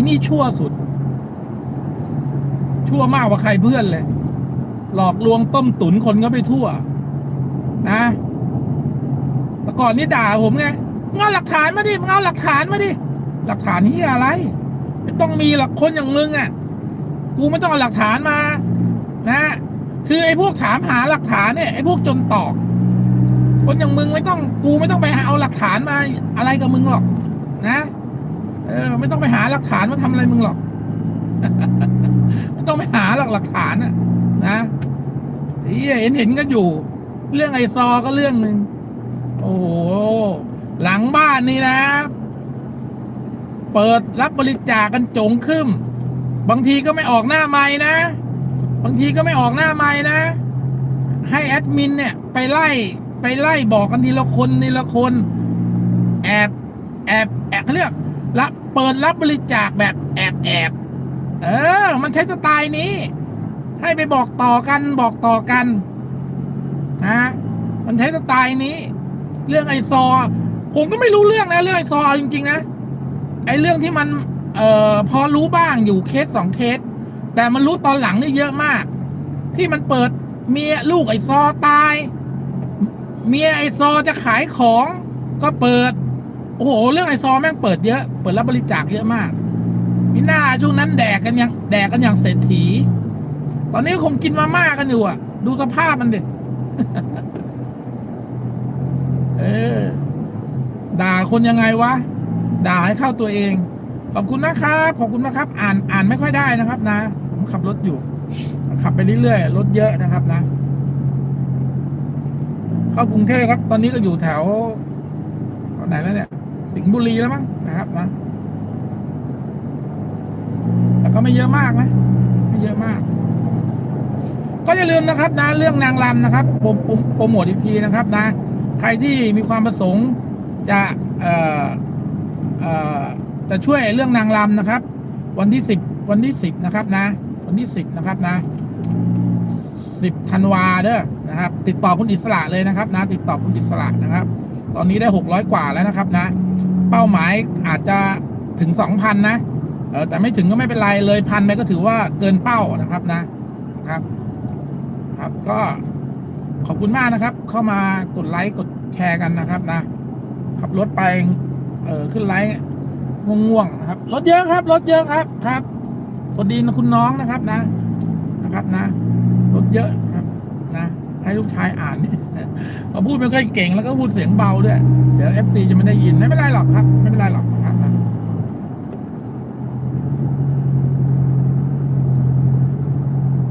อีนี่ชั่วสุด ชั่วมากกว่าใครเพื่อนเลย หลอกลวงต้มตุ๋นคนก็ไปทั่ว นะแต่ก่อนนี่ด่าผมไงงเอาหลักฐานมาดิงเอาหลักฐานมาดิ หลักฐานนี่อะไร ไม่ต้องมีหลักคนอย่างมึงอะ กูไม่ต้องเอาหลักฐานมา นะ คือไอ้พวกถามหาหลักฐานเนี่ยไอ้พวกจนตอก คนอย่างมึงไม่ต้อง กูไม่ต้องไปเอาหลักฐานมาอะไรกับมึงหรอก นะ เออไม่ต้องไปหาหลักฐานมาทำอะไรมึงหรอก ไม่ต้องไปหาหลักหลักฐานนะนะเหี้ยเห็นเห็นกันอยู่ เรื่องไอซอก็เรื่องหนึ่งโอ้โหหลังบ้านนี่นะ เปิดรับบริจาคกันจงขึ้น บางทีก็ไม่ออกหน้าไม้นะ บางทีก็ไม่ออกหน้าไม้นะ ให้แอดมินเนี่ยไปไล่ไปไล่บอกกันทีละคนทีละคน แอบแอบแอบเขาเรียกรับ เปิดรับบริจาคแบบแอบแอบเออ มันใช้สไตล์นี้ ให้ไปบอกต่อกันบอกต่อกันนะมันใช้สไตล์นี้ เรื่องไอซอ ผมก็ไม่รู้เรื่องนะ เรื่องไอซอจริงๆนะไอเรื่องที่มัน เอ่อพอรู้บ้างอยู่เคสสองเคส แต่มันรู้ตอนหลังนี่เยอะมาก ที่มันเปิดเมียลูกไอซอตาย เมียไอซอจะขายของก็เปิด โอ้โห เรื่องไอซอแม่งเปิดเยอะ เปิดรับบริจาคเยอะมาก มีหน้าช่วงนั้นแดกกันยังแดกกันอย่างเศรษฐี ตอนนี้คงกินมาม่ากันอยู่อะ ดูสภาพมันดิเออ ด่าคนยังไงวะ ด่าให้เข้าตัวเอง ขอบคุณนะครับ ขอบคุณนะครับ อ่านอ่านไม่ค่อยได้นะครับ นะ ผมขับรถอยู่ ขับไปเรื่อยๆ รถเยอะนะครับนะ เข้ากรุงเทพครับ ตอนนี้ก็อยู่แถวแถวไหนแล้วเนี่ย สิงห์บุรีแล้วมั้งนะครับนะแต่ก็ไม่เยอะมากนะไม่เยอะมาก ก็อย่าลืมนะครับนะเรื่องนางรำนะครับผมผมโปรโมทอีกทีนะครับนะ ใครที่มีความประสงค์จะเอ่อเอ่อจะช่วยเรื่องนางรำนะครับ วันที่สิบวันที่สิบนะครับนะ วันที่สิบนะครับนะสิบธันวาเด้อนะครับ ติดต่อคุณอิสระเลยนะครับ นะ ติดต่อคุณอิสระนะครับ ตอนนี้ได้หกร้อยกว่าแล้วนะครับนะ เป้าหมายอาจจะถึงสองพันนะเออแต่ไม่ถึงก็ไม่เป็นไรเลยพันไปก็ถือว่าเกินเป้านะครับนะครับ ครับก็ขอบคุณมากนะครับ เข้ามากดไลค์กดแชร์กันนะครับนะขับรถไปเออขึ้นไลค์ง่วงๆนะครับรถเยอะครับรถเยอะครับครับสวัสดีนะคุณน้องนะครับนะนะครับนะรถเยอะครับนะ ให้ลูกชายอ่านเขาพูดไม่ค่อยเก่งแล้วก็พูดเสียงเบาด้วย เดี๋ยวเอฟซีจะไม่ได้ยินไม่เป็นไรหรอกครับ ไม่เป็นไรหรอกนะครับนะ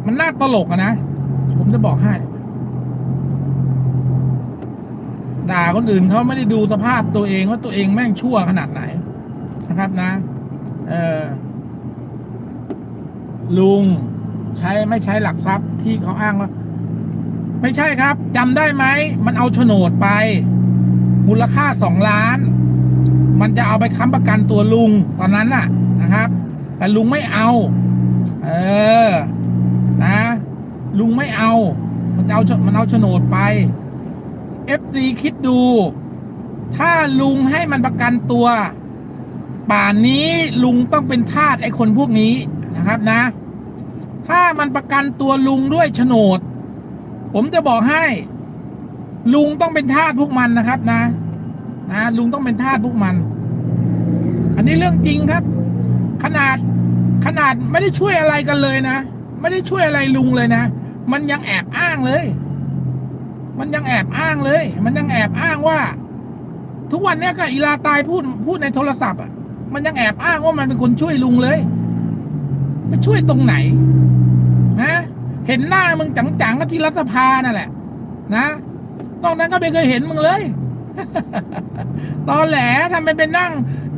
มันน่าตลกอะนะ ผมจะบอกให้ ด่าคนอื่นเขาไม่ได้ดูสภาพตัวเองว่าตัวเองแม่งชั่วขนาดไหนนะครับนะ เออลุงใช้ไม่ใช้หลักทรัพย์ที่เขาอ้างว่า ไม่ใช่ครับจำได้ไหม มันเอาโฉนดไป มูลค่าสองล้าน มันจะเอาไปค้ำประกันตัวลุงตอนนั้นน่ะนะครับ แต่ลุงไม่เอา เออ นะ ลุงไม่เอา มันเอา มันเอาโฉนดไป FC คิดดู ถ้าลุงให้มันประกันตัว ป่านนี้ลุงต้องเป็นทาสไอ้คนพวกนี้นะครับนะ ถ้ามันประกันตัวลุงด้วยโฉนด ผมจะบอกให้ ลุงต้องเป็นทาสพวกมันนะครับนะ นะลุงต้องเป็นทาสพวกมัน อันนี้เรื่องจริงครับ ขนาดขนาดไม่ได้ช่วยอะไรกันเลยนะ ไม่ได้ช่วยอะไรลุงเลยนะ มันยังแอบอ้างเลย มันยังแอบอ้างเลย มันยังแอบอ้างว่า ทุกวันเนี้ยก็อีลาตายพูดพูดในโทรศัพท์อะ มันยังแอบอ้างว่ามันเป็นคนช่วยลุงเลย ไปช่วยตรงไหน นะ เห็นหน้ามึงจังๆก็ที่รัฐสภานั่นแหละ นะนอกนั้นก็ไม่เคยเห็นมึงเลย ตอแหลทำเป็นเป็นนั่ง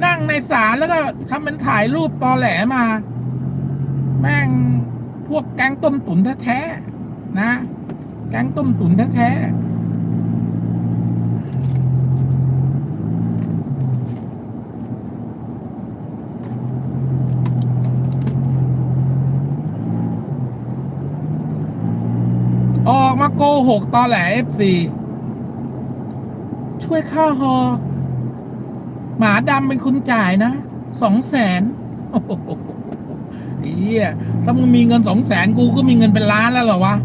นั่งในศาลแล้วก็ทำเป็นถ่ายรูปตอแหลมา แม่งพวกแกงต้มตุ๋นแท้ๆนะ แกงต้มตุ๋นแท้ๆ ออกมาโกหกตอแหลเอฟซีช่วยค่าฮอ หมาดำเป็นคนจ่ายนะสองแสนโอ้โหไอ้เหี้ยถ้ามึงมีเงินสองแสนกูก็มีเงินเป็นล้านแล้วเหรอวะ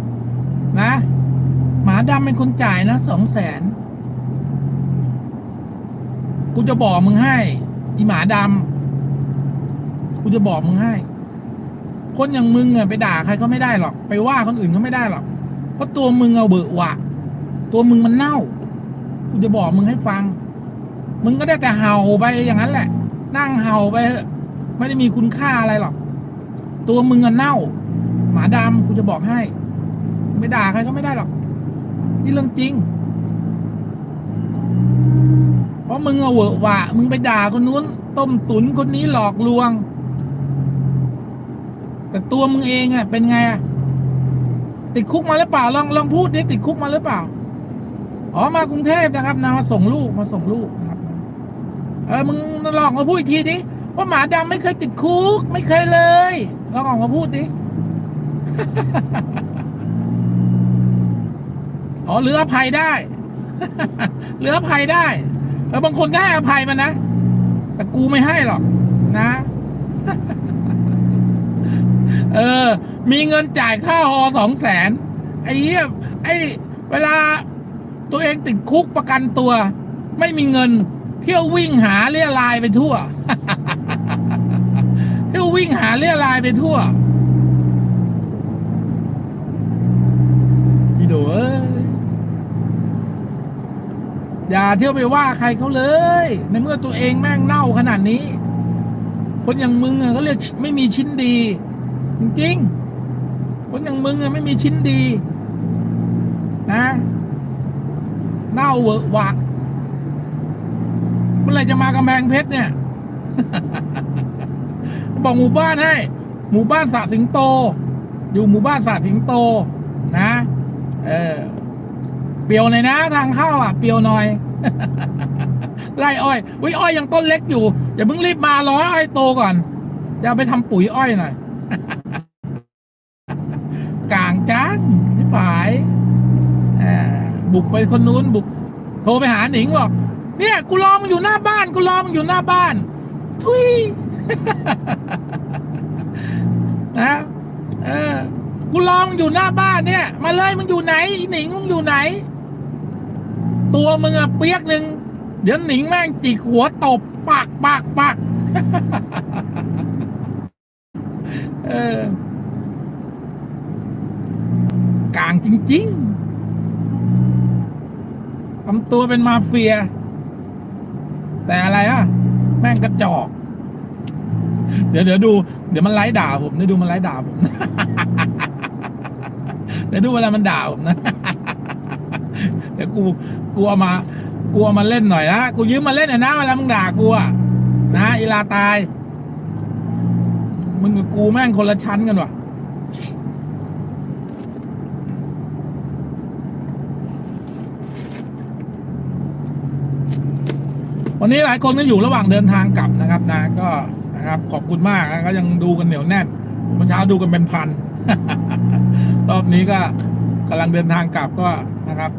นะ หมาดำเป็นคนจ่ายนะสองแสนกูจะบอกมึงให้อีหมาดำกูจะบอกมึงให้ คนอย่างมึงอะไปด่าใครเขาไม่ได้หรอก ไปว่าคนอื่นเขาไม่ได้หรอก เพราะตัวมึงเอาเบอะวะตัวมึงมันเน่ากูจะบอกมึงให้ฟัง มึงก็ได้แต่เห่าไปอย่างนั้นแหละ นั่งเห่าไปเถอะไม่ได้มีคุณค่าอะไรหรอก ตัวมึงอะเน่า หมาดำกูจะบอกให้ ไม่ด่าใครก็ไม่ได้หรอก นี่เรื่องจริง เพราะมึงเอาเวอะหวะมึงไปด่าคนนู้น ต้มตุนคนนี้หลอกลวง แต่ตัวมึงเองอะเป็นไงอะ ติดคุกมาหรือเปล่าลองลองพูดดิติดคุกมาหรือเปล่าอ๋อมากรุงเทพนะครับนะมาส่งลูกมาส่งลูกนะครับเออมึงลองมาพูดอีกทีดิว่าหมาดำไม่เคยติดคุก ไม่เคยเลยลองออกมาพูดดิอ๋อเหลืออภัยได้เหลืออภัยได้เออบางคนก็ให้อภัยมันนะแต่กูไม่ให้หรอกนะ เออ มีเงินจ่ายค่าฮอสองแสนไอ้เหี้ยไอ้เวลาตัวเองติดคุกประกันตัว ไม่มีเงิน เที่ยววิ่งหาเรียลายไปทั่ว เที่ยววิ่งหาเรียลายไปทั่วอีโดเอ้ยอย่าเที่ยวไปว่าใครเขาเลย ในเมื่อตัวเองแม่งเน่าขนาดนี้ คนอย่างมึงอะเขาเรียกไม่มีชิ้นดี จริงๆ คนอย่างมึงอะไม่มีชิ้นดี นะเน่าเวอะหวะเมื่อไรจะมากำแพงเพชรเนี่ยบอกหมู่บ้านให้ หมู่บ้านสระสิงโต อยู่หมู่บ้านสระสิงโต นะ เออเปียวหน่อยนะทางเข้าอะเปียวหน่อยไล่อ้อยวิอ้อยยังต้นเล็กอยู่อย่าเพิ่งรีบมารอให้อ้อยโตก่อนจะเอาไปทำปุ๋ยอ้อยหน่อย กลางจ้างไม่ผายอ่า บุกไปคนนู้นบุก โทรไปหาหนิงบอกเนี่ยกูรอมึงอยู่หน้าบ้านกูรอมึงอยู่หน้าบ้าน ทุยนะเออกูรอมึงอยู่หน้าบ้านเนี่ย มาเลยมึงอยู่ไหนหนิงมึงอยู่ไหน ตัวมึงอะเปียกหนึ่งเดี๋ยวหนิงแม่งจิกหัวตบปากปากปากเออกลางจริง ๆ ทำตัวเป็นมาเฟีย แต่อะไรอะแม่งกระจอก เดี๋ยวเดี๋ยวดู เดี๋ยวมันไล่ด่าผมเดี๋ยวดูมันไล่ด่าผมเดี๋ยวดูเวลามันด่าผมนะ เดี๋ยวกูกูเอามากูเอามาเล่นหน่อยนะกูยืมมาเล่นหน่อยนะเวลามึงด่ากูอะนะอีลาตาย มึงกับกูแม่งคนละชั้นกันวะ วันนี้หลายคนก็อยู่ระหว่างเดินทางกลับนะครับนะก็นะครับขอบคุณมากนะก็ยังดูกันเหนียวแน่นเมื่อเช้าดูกันเป็นพัน รอบนี้ก็กำลังเดินทางกลับก็นะครับ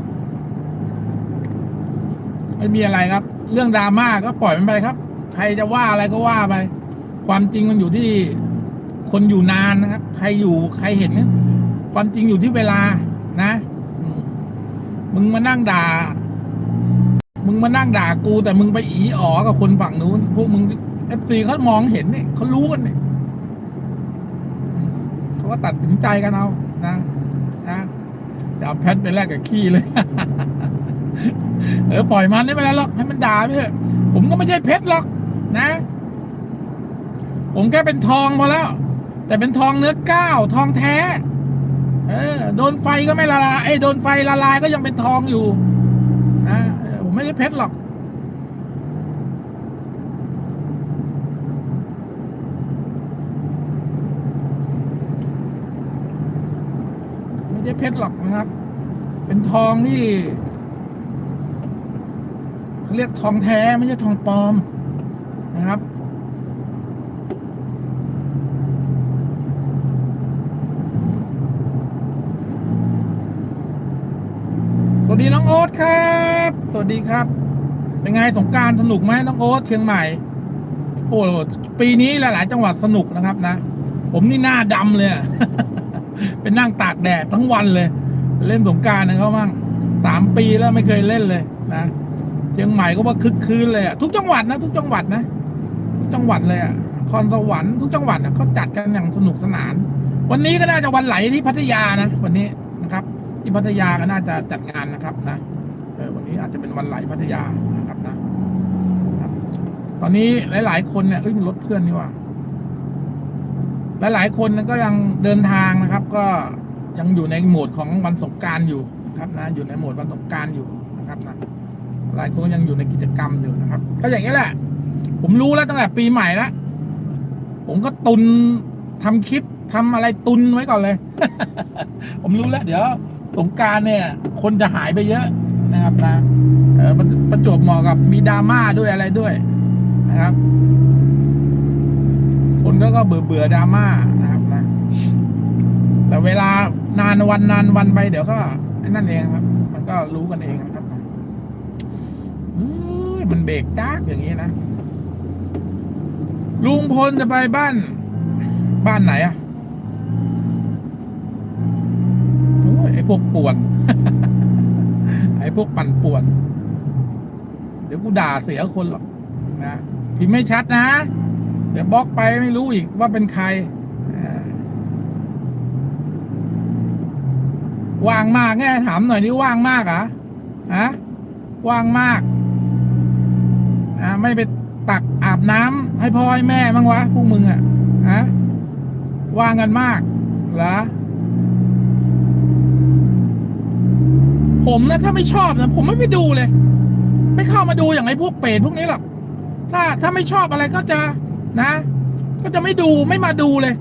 ไม่มีอะไรครับ เรื่องดราม่าก็ปล่อยมันไปครับ ใครจะว่าอะไรก็ว่าไป ความจริงมันอยู่ที่คนอยู่นานนะครับ ใครอยู่ใครเห็น ความจริงอยู่ที่เวลานะมมึงมานั่งด่า มึงมานั่งด่ากู แต่มึงไปอีอ๋อกับคนฝั่งนู้น พวกมึงเอฟซีเขามองเห็นเนี่ยเขารู้กันเนี่ยเขาก็ตัดสินใจกันเอานะนะจะเอาแพทไปแลกกับขี้เลย เออปล่อยมันไม่เป็นไรหรอกให้มันด่าไปเถอะผมก็ไม่ใช่เพชรหรอกนะ ผมแค่เป็นทองพอแล้ว แต่เป็นทองเนื้อก้าวทองแท้ เออ โดนไฟก็ไม่ละลายไอ้โดนไฟละลายก็ยังเป็นทองอยู่ มไม่ใช่เพชรหรอก ไม่ใช่เพชรหรอกนะครับ เป็นทองที่เขาเรียกทองแท้ไม่ใช่ทองปลอมนะครับสวัสดีน้องโอ๊ตครับ วัสดีครับ เป็นไงสงการสนุกไหมน้องโอ๊ตเชียงใหม่ โอ้ปีนี้หลาย ๆ จังหวัดสนุกนะครับนะ ผมนี่หน้าดำเลยเป็นนั่งตากแดดทั้งวันเลย เล่นสงการนะเขามั่งสามปีแล้วไม่เคยเล่นเลยนะเชียงใหม่ก็ว่าคึกคืนเลยอะทุกจังหวัดนะ ทุกจังหวัดนะ ทุกจังหวัดเลยอะคอนสวรรค์ทุกจังหวัดเขาจัดกันอย่างสนุกสนาน วันนี้ก็น่าจะวันไหลที่พัทยานะ วันนี้นะครับ ที่พัทยาก็น่าจะจัดงานนะครับนะ วันนี้อาจจะเป็นวันไหลพัทยานะครับนะตอนนี้หลาย ๆ คนเนี่ยเอ้ยรถเพื่อนนี่ว่าหลาย ๆ คนก็ยังเดินทางนะครับ ก็ยังอยู่ในโหมดของวันสงการอยู่ครับนะอยู่ในโหมดวันสงการอยู่นะครับนะหลายคนยังอยู่ในกิจกรรมอยู่นะครับ ก็อย่างนี้แหละ ผมรู้แล้วตั้งแต่ปีใหม่แล้วผมก็ตุนทำคลิปทำอะไรตุนไว้ก่อนเลย ผมรู้แล้ว เดี๋ยวสงการเนี่ย คนจะหายไปเยอะ นะครับนะเออประจวบเหมาะกับมีดราม่าด้วยอะไรด้วยนะครับ คนก็ก็เบื่อเบื่อดราม่านะครับนะ แต่เวลานานวันนานวันไปเดี๋ยวก็นั่นเองครับ มันก็รู้กันเองนะครับมันเบรกดักอย่างนี้นะลุงพลจะไปบ้าน บ้านไหนอะโอ้ยไอพวกป่วน อ้พวกปั่นป่วน เดี๋ยวกูด่าเสียคนหรอกนะพิมพ์ไม่ชัดนะ เดี๋ยวบล็อกไปไม่รู้อีกว่าเป็นใครว่างมากไงถามหน่อยนี่ว่างมากอะฮะว่างมากอ่าไม่ไปตักอาบน้ำให้พ่อให้แม่บ้างวะพวกมึงอะฮะว่างกันมากเหรอ ผมนะถ้าไม่ชอบนะผมไม่ไปดูเลย ไม่เข้ามาดูอย่างไอ้พวกเปรตพวกนี้หรอกถ้าถ้าไม่ชอบอะไรก็จะนะ ก็จะไม่ดูไม่มาดูเลย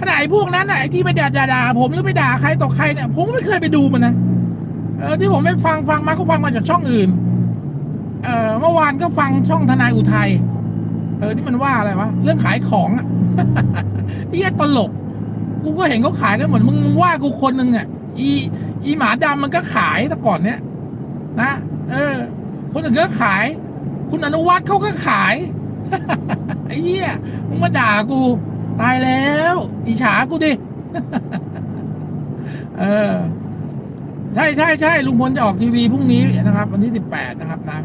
ขนาดไอ้พวกนั้นน่ะไอ้ที่ไปด่าด่าดาผมหรือไปด่าใครต่อใครเนี่ยผมไม่เคยไปดูมันนะเออที่ผมไม่ฟังฟังมาก็ฟังมาจากช่องอื่น เออเมื่อวานก็ฟังช่องทนายอุทัยเออที่มันว่าอะไรวะเรื่องขายของอะไอ้เหี้ยตลก กูก็เห็นเขาขายกันเหมือนมึงมึงว่ากูคนหนึ่งอะอี อีหมาดำมันก็ขายแต่ก่อนเนี้ยนะเออ คนอื่นก็ขาย คุณอนุวัฒน์เขาก็ขายไอ้เหี้ยมึงมาด่ากู ตายแล้ว อิจฉากูดิเออใช่ใช่ใช่ลุงพลจะออกทีวีพรุ่งนี้นะครับ วันที่สิบแปดนะครับนะ